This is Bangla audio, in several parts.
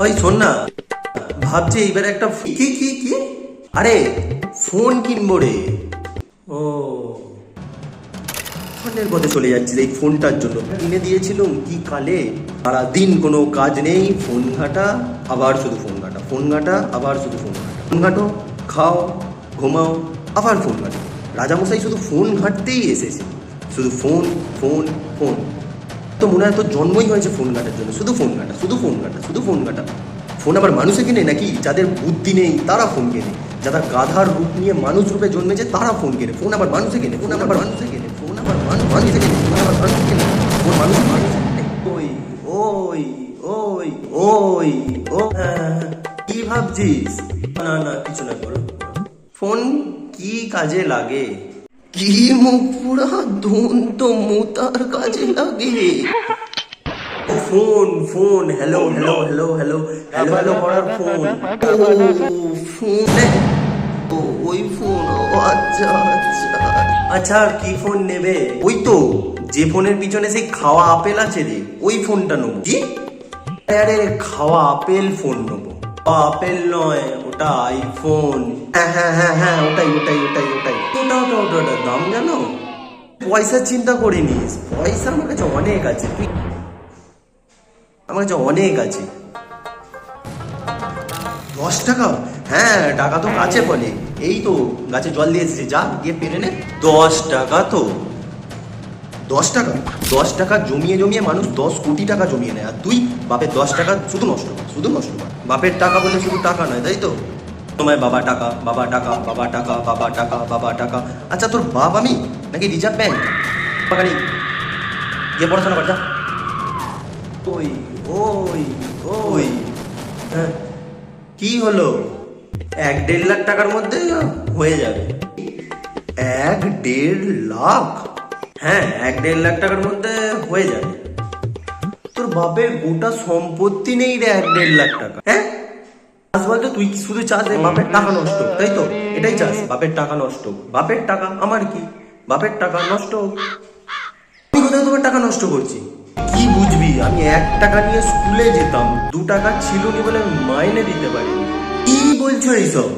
ওই শোন না, ভাবছি এইবার একটা কি কি কি? আরে, ফোন কিনবো রে। ও। ফোনের পথে চলে যাচ্ছি এই ফোনটার জন্য। কিনে দিয়েছিলাম কি কালে? সারাদিন কোনো কাজ নেই, ফোন ঘাটা, আবার শুধু ফোন ঘাটা। ফোন ঘাটা, আবার শুধু ফোন ঘাটা। ফোন ঘাটো, খাও, ঘুমাও, আবার ফোন ঘাটো। রাজামশাই শুধু ফোন ঘাটতেই এসেছে। শুধু ফোন ফোন ফোন। তো মনে হয় তোর জন্মই হয়েছে ফোন ঘাটার জন্য। শুধু ফোন ঘাটা, শুধু ফোন ঘাটা, শুধু ফোন ঘাটা। ফোন আবার মানুষে কিনে নাকি? যাদের বুদ্ধি নেই, তারা ফোন কেনে। যারা গাধার রূপ নিয়ে মানুষ রূপে জন্মেছে, তারা ফোন কেনে। ফোন আবার মানুষে কেনে ফোন আবার মানুষে কেনে ফোন আবার মানুষ কেনে ফোন আবার মানুষে কেনে। ফোন মানুষ মানুষে ওই ওই ওই ওই, ও, কি ভাবছিস? না না, কিছু না করো ফোন কি কাজে লাগে? কি মুখ পুরা দন্ত মোতার কাজে লাগে? Phone phone hello hello hello hello hello hello করার ফোন। ফোন ওই ফোন আচ্ছা আচ্ছা। আচ্ছা আর কি ফোন নেবে? ওই তো যে ফোনের পিছনে সেই খাওয়া আপেল আছে রে ওই ফোনটা নেব। কি? আরে খাওয়া আপেল ফোন নেব। আপেল নয় ওটা আইফোন হ্যাঁ হ্যাঁ হ্যাঁ হ্যাঁ ওটাই ওটাই ওটাই ওটাই। ওটা ওটা ওটা ওটা দাম জানো? পয়সার চিন্তা করিনিস পয়সা আমার কাছে অনেক আছে। তুই আমার কাছে অনেক আছে। দশ টাকা? হ্যাঁ টাকা তো কাছে বলে। এই তো, গাছে জল দিয়ে এসেছে। যা, গিয়ে পেরে নে। দশ টাকা তো। দশ টাকা? দশ টাকা জমিয়ে জমিয়ে মানুষ দশ কোটি টাকা জমিয়ে নেয়। আর তুই বাপের দশ টাকা শুধু নষ্ট শুধু নষ্ট বাপের টাকা বলে শুধু টাকা নয়, তাই তো? তোমায় বাবা টাকা বাবা টাকা বাবা টাকা বাবা টাকা বাবা টাকা। আচ্ছা তোর বাপ আমি? নাকি রিজার্ভ ব্যাংক? বাগানি গিয়ে পড়াশোনা কর যা। ওই ওই ওই। হ্যাঁ, কি হলো? এক দেড় লাখ টাকার মধ্যে হয়ে যাবে। এক দেড় লাখ? হ্যাঁ এক দেড় লাখ টাকার মধ্যে হয়ে যাবে। তোর বাপের গোটা সম্পত্তি নেই রে এক দেড় লাখ টাকা। হ্যাঁ? চাষ বলতে, তুই শুধু রে বাপের টাকা নষ্ট? তাই তো, এটাই বাপের টাকা নষ্ট। বাপের টাকা আমার কি? বাপের টাকা নষ্ট? আমি তোমার টাকা নষ্ট করছি? কি বুঝবি? আমি এক টাকা নিয়ে স্কুলে যেতাম, দু টাকা ছিল বলে মাইনে দিতে কি বলছো এইসব?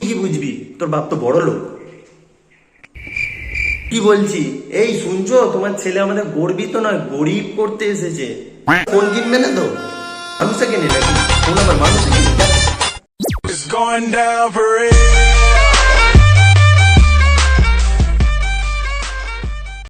কি বুঝবি? তোর বাপ তো বড় লোক। কি বলছি? এই শুনছো, তোমার ছেলে আমাদের গর্বিত নয়, গরিব করতে এসেছে। ফোন কিনবে না তো? মানুষে কেনে নাকি ফোন আবার মানুষে কিনে going down for real.